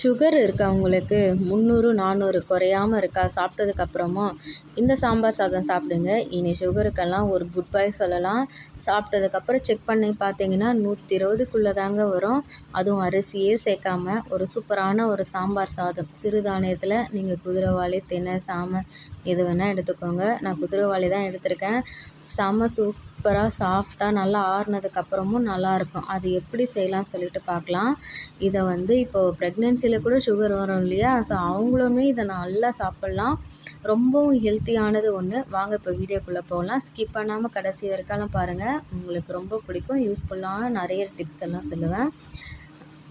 Sugar இருக்கவங்களுக்கு முந்நூறு நானூறு குறையாம இருக்கா? சாப்பிட்டதுக்கப்புறமும் இந்த சாம்பார் சாதம் சாப்பிடுங்க. இனி சுகருக்கெல்லாம் ஒரு குட் பை சொல்லலாம். சாப்பிட்டதுக்கப்புறம் செக் பண்ணி பார்த்தீங்கன்னா நூற்றி இருபதுக்குள்ளே தாங்க வரும். அதுவும் அரிசியே சேர்க்காம ஒரு சூப்பரான ஒரு சாம்பார் சாதம். சிறுதானியத்தில் நீங்கள் குதிரைவாளி தினை சாமை எது வேணால் எடுத்துக்கோங்க. நான் குதிரைவாளி தான் எடுத்திருக்கேன். செம்ம சூப்பராக சாஃப்டாக நல்லா ஆறுனதுக்கப்புறமும் நல்லாயிருக்கும் அது எப்படி செய்யலாம்னு சொல்லிட்டு பார்க்கலாம் இதை வந்து இப்போது ப்ரெக்னென்சியில் கூட சுகர் வரும் இல்லையா? ஸோ அவங்களுமே இதை நல்லா சாப்பிட்லாம். ரொம்பவும் ஹெல்த்தியானது ஒன்று வாங்க இப்போ வீடியோக்குள்ளே போகலாம். ஸ்கிப் பண்ணாமல் கடைசி வரைக்காலும் பாருங்கள் உங்களுக்கு ரொம்ப பிடிக்கும். யூஸ்ஃபுல்லான நிறைய டிப்ஸ் எல்லாம் சொல்லுவேன்.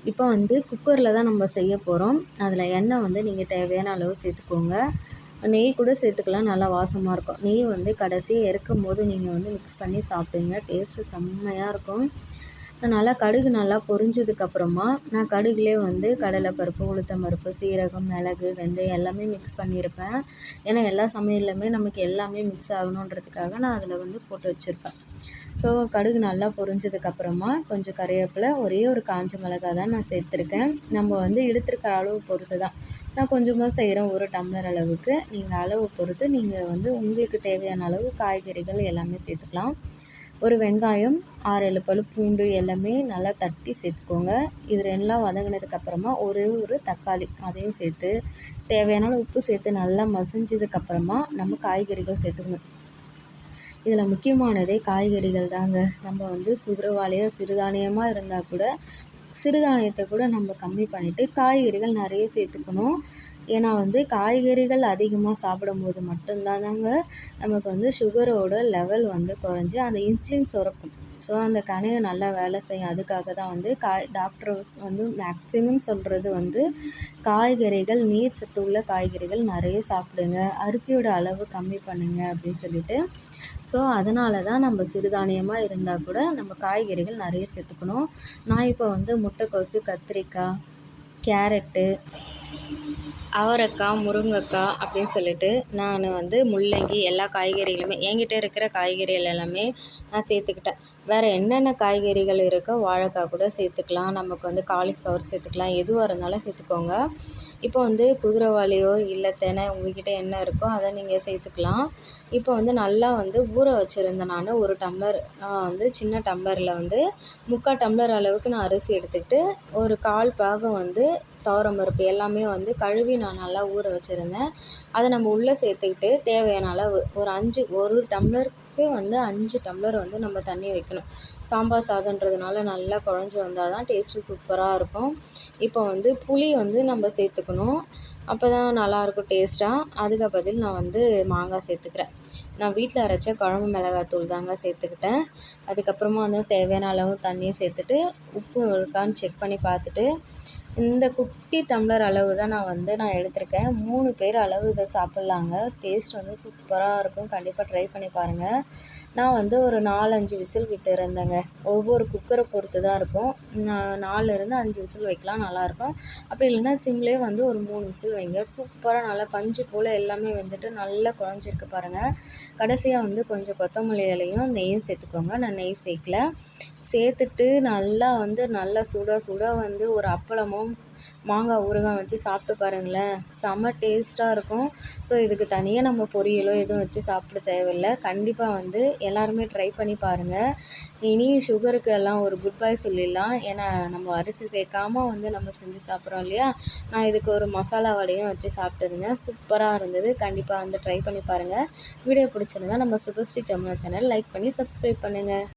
இப்போ வந்து குக்கரில் தான் நம்ம செய்ய போகிறோம் அதில் எண்ணெய் வந்து நீங்கள் தேவையான அளவு சேர்த்துக்கோங்க. நெய் கூட சேர்த்துக்கலாம். நல்லா வாசமாக இருக்கும். நெய் வந்து கடைசியாக இறக்கும் போது நீங்கள் வந்து மிக்ஸ் பண்ணி சாப்பிடுங்க. டேஸ்ட்டு செம்மையாக இருக்கும். நல்லா கடுகு நல்லா பொரிஞ்சதுக்கப்புறமா நான் கடுகுலே வந்து கடலைப்பருப்பு உளுத்தம் பருப்பு சீரகம் மிளகு வெந்தயம் எல்லாமே மிக்ஸ் பண்ணியிருப்பேன். ஏன்னா எல்லா சமையல்லையுமே நமக்கு எல்லாமே மிக்ஸ் ஆகணுன்றதுக்காக நான் அதில் வந்து போட்டு வச்சுருப்பேன். ஸோ கடுகு நல்லா பொரிஞ்சதுக்கப்புறமா கொஞ்சம் கருவேப்பிலை ஒரே ஒரு காஞ்ச மிளகா தான் நான் சேர்த்துருக்கேன். நம்ம வந்து எடுத்துருக்கிற அளவு பொறுத்து தான். நான் கொஞ்சமாக செய்கிறேன் ஒரு டம்ளர் அளவுக்கு. நீங்கள் அளவு பொறுத்து நீங்கள் வந்து உங்களுக்கு தேவையான அளவு காய்கறிகள் எல்லாமே சேர்த்துக்கலாம். ஒரு வெங்காயம் ஆறு ஏழு பழு பூண்டு எல்லாமே நல்லா தட்டி சேர்த்துக்கோங்க. இது ரெண்டெலாம் வதங்கினதுக்கப்புறமா ஒரே ஒரு தக்காளி அதையும் சேர்த்து தேவையான உப்பு சேர்த்து நல்லா மசிஞ்சதுக்கப்புறமா நம்ம காய்கறிகள் சேர்த்துக்கணும். இதில் முக்கியமானதே காய்கறிகள் தாங்க. நம்ம வந்து குதிரைவாலையோ சிறுதானியமாக இருந்தால் கூட சிறுதானியத்தை கூட நம்ம கம்மி பண்ணிவிட்டு காய்கறிகள் நிறைய சேர்த்துக்கணும். ஏன்னா வந்து காய்கறிகள் அதிகமாக சாப்பிடும்போது மட்டும்தான் தாங்க நமக்கு வந்து சுகரோட லெவல் வந்து குறைஞ்சி அந்த இன்சுலின் சுரக்கும். ஸோ அந்த கணையம் நல்லா வேலை செய்யும். அதுக்காக தான் வந்து காய் டாக்டர்ஸ் வந்து மேக்ஸிமம் சொல்கிறது வந்து காய்கறிகள் நீர் சத்து உள்ள காய்கறிகள் நிறைய சாப்பிடுங்க. அரிசியோட அளவு கம்மி பண்ணுங்க அப்படின்னு சொல்லிட்டு. ஸோ அதனால தான் நம்ம சிறுதானியமாக இருந்தால் கூட நம்ம காய்கறிகள் நிறைய சேர்த்துக்கணும். நான் இப்போ வந்து முட்டைக்கோசு கத்திரிக்காய் கேரட்டு அவரைக்காய் முருங்கைக்காய் அப்படின்னு சொல்லிட்டு நான் வந்து முள்ளங்கி எல்லா காய்கறிகளுமே என்கிட்ட இருக்கிற காய்கறிகள் எல்லாமே நான் சேர்த்துக்கிட்டேன். வேறு என்னென்ன காய்கறிகள் இருக்கோ வாழைக்காய் கூட சேர்த்துக்கலாம். நமக்கு வந்து காலிஃப்ளவர் சேர்த்துக்கலாம். எதுவாக இருந்தாலும் சேர்த்துக்கோங்க. இப்போ வந்து குதிரைவாளியோ இல்லை தினை உங்ககிட்ட என்ன இருக்கோ அதை நீங்கள் சேர்த்துக்கலாம். இப்போ வந்து நல்லா வந்து ஊற வச்சுருந்தேன் நான் ஒரு டம்ளர் வந்து சின்ன டம்ளரில் வந்து முக்கால் டம்ளர் அளவுக்கு நான் அரிசி எடுத்துக்கிட்டு ஒரு கால் பாகம் வந்து துவரம் பருப்பு எல்லாமே வந்து கழுவி நான் நல்லா ஊற வச்சுருந்தேன். அதை நம்ம உள்ளே சேர்த்துக்கிட்டு தேவையான அளவு ஒரு அஞ்சு ஒரு டம்ளருக்கு வந்து அஞ்சு டம்ளர் வந்து நம்ம தண்ணி வைக்கணும். சாம்பார் சாதன்றதுனால நல்லா குழஞ்சி வந்தால் தான் டேஸ்ட்டு சூப்பராக இருக்கும். இப்போ வந்து புளி வந்து நம்ம சேர்த்துக்கணும். அப்போ தான் நல்லாயிருக்கும் டேஸ்ட்டாக அதுக்கு பதில் நான் வந்து மாங்காய் சேர்த்துக்கிறேன். நான் வீட்டில் அரைச்ச குழம்பு மிளகாத்தூள் தாங்க சேர்த்துக்கிட்டேன். அதுக்கப்புறமா வந்து தேவையான அளவு தண்ணியை சேர்த்துட்டு உப்பு இருக்கான்னு செக் பண்ணி பார்த்துட்டு இந்த குட்டி டம்ளர் அளவு தான் நான் வந்து நான் எடுத்திருக்கேன். மூணு பேர் அளவு இதை சாப்பிட்லாங்க. டேஸ்ட் வந்து சூப்பராக இருக்கும். கண்டிப்பாக ட்ரை பண்ணி பாருங்கள் நான் வந்து ஒரு நாலஞ்சு விசில் விட்டு இருந்தேங்க ஒவ்வொரு குக்கரை பொறுத்து தான் இருக்கும். நான் நாலுலேருந்து அஞ்சு விசில் வைக்கலாம் நல்லாயிருக்கும் அப்படி இல்லைன்னா சிம்லேயே வந்து ஒரு மூணு விசில் வைங்க. சூப்பராக நல்லா பஞ்சு போல் எல்லாமே வந்துட்டு நல்லா குழஞ்சிருக்கு பாருங்கள் கடைசியாக வந்து கொஞ்சம் கொத்தமல்லி இலையும் நெய்யும் சேர்த்துக்கோங்க. நான் நெய் சேர்க்கல. சேர்த்துட்டு நல்லா வந்து நல்லா சுட சுட வந்து ஒரு அப்பளமும் மாங்காய் ஊறுகாய் வச்சு சாப்பிட்டு பாருங்களேன். செம்ம டேஸ்ட்டாக இருக்கும். ஸோ இதுக்கு தனியாக நம்ம பொரியலோ எதுவும் வச்சு சாப்பிட தேவையில்லை. கண்டிப்பாக வந்து எல்லாருமே ட்ரை பண்ணி பாருங்கள் இனி சுகருக்கு எல்லாம் ஒரு குட் பை சொல்லிடலாம். ஏன்னா நம்ம அரிசி சேர்க்காம வந்து நம்ம செஞ்சு சாப்பிட்றோம் இல்லையா? நான் இதுக்கு ஒரு மசாலா வடையும் வச்சு சாப்பிட்டதுங்க. சூப்பராக இருந்தது. கண்டிப்பாக வந்து ட்ரை பண்ணி பாருங்கள் வீடியோ பிடிச்சிருந்தா நம்ம சுபஸ்ரீ ஜமுனா சேனல் லைக் பண்ணி சப்ஸ்கிரைப் பண்ணுங்கள்